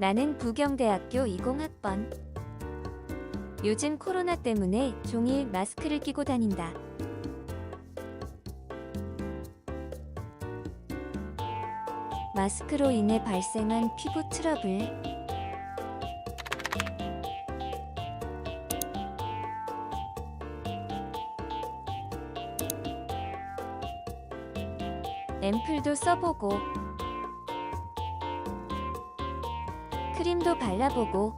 나는 부경대학교 20학번. 요즘 코로나 때문에 종일 마스크를 끼고 다닌다. 마스크로 인해 발생한 피부 트러블. 앰플도 써보고 크림도 발라보고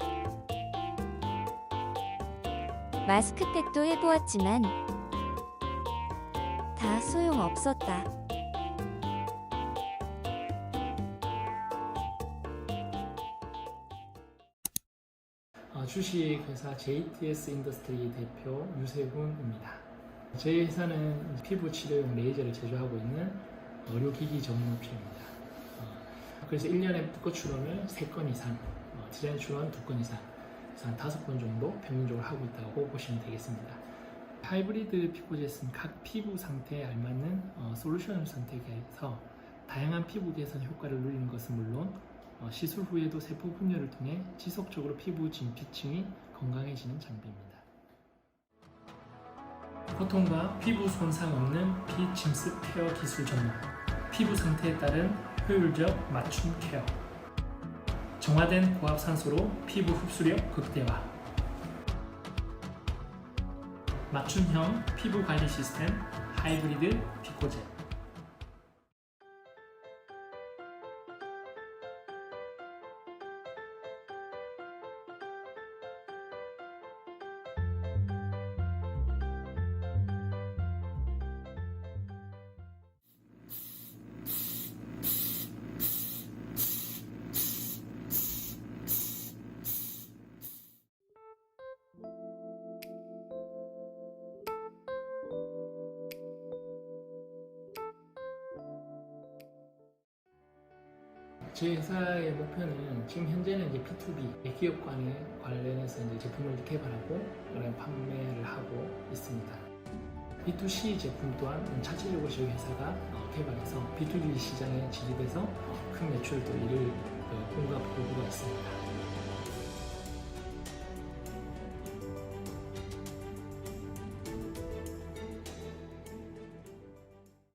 마스크팩도 해보았지만 다 소용없었다. 어, 주식회사 JTS 인더스트리 대표 유세훈입니다. 저희 회사는 피부 치료용 레이저를 제조하고 있는 의료기기 전문업체입니다. 어, 그래서 1년에 부거 출원을 3건 이상, 어, 디자인 출원 2건 이상, 그래서 한 5건 정도 평균적으로 하고 있다고 보시면 되겠습니다. 하이브리드 피부제스는 각 피부 상태에 알맞는 어, 솔루션을 선택해서 다양한 피부 개선 효과를 누리는 것은 물론 어, 시술 후에도 세포 분열을 통해 지속적으로 피부 진피층이 건강해지는 장비입니다. 고통과 피부 손상 없는 비침습 케어 기술 전문, 피부 상태에 따른 효율적 맞춤 케어, 정화된 고압 산소로 피부 흡수력 극대화, 맞춤형 피부 관리 시스템 하이브리드 피코젤. 제 회사의 목표는 지금 현재는 이제 B2B 기업 간에 관련해서 이제 제품을 개발하고 그다음에 판매를 하고 있습니다. B2C 제품 또한 차체적으로 저희 회사가 어, 개발해서 B2B 시장에 진입해서 어, 큰 매출도 이를 어, 공급 보고가 있습니다.